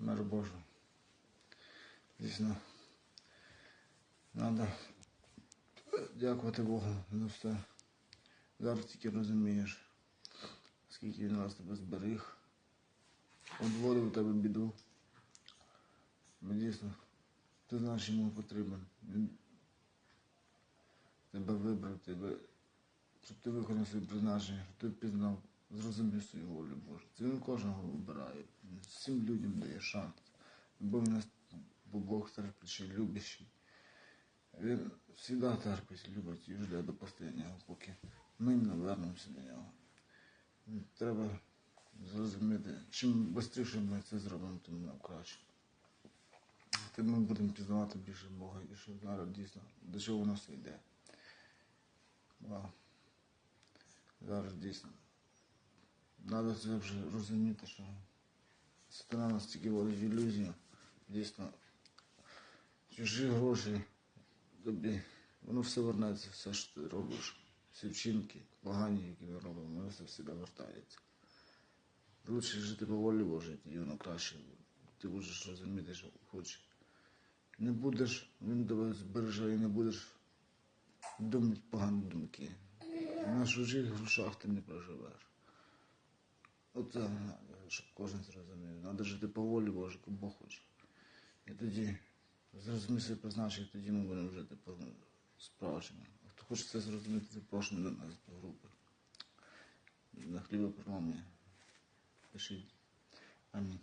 мир Божий. Дійсно, треба дякувати Богу за все. Зараз тільки розумієш, скільки він раз тебе зберіг, одводив у тебе біду. Бо дійсно, ти знаєш, йому потрібен. Він тебе вибрав, тебе, щоб ти виконав своє призначення, щоб ти пізнав, зрозумів свою волю Божу. Це він кожного вибирає. Всім людям дає шанс. Бо в нас бо Бог терпячий, любящий. Він завжди терпить, любить і жде до останнього, поки ми не вернемося до нього. Треба зрозуміти, чим швидше ми це зробимо, тим нам краще. Тим ми будемо пізнавати більше Бога і що зараз дійсно до чого воно все йде. Зараз дійсно. Треба це вже розуміти, що сатана нас тільки водить в ілюзію. Дійсно, чужі гроші тобі, воно все вернеться, все, що ти робиш. Всі вчинки, погані, які ми робимо, воно все завжди вертається. Лучше жити по волі Божій, тоді воно краще. Ти будеш розуміти, що хочеш. Не будеш, він тебе збереже і не будеш думати погані думки. На чужих грошах ти не проживеш. Оце треба, щоб кожен зрозумів. Треба жити по волі Божій, як Бог хоче. І тоді зрозумів своє призначення, тоді ми будемо жити по справжньому. А хто хоче це зрозуміти, запрошений до нас до групи. На хліба хлібопромовні. Пишіть. Амінь.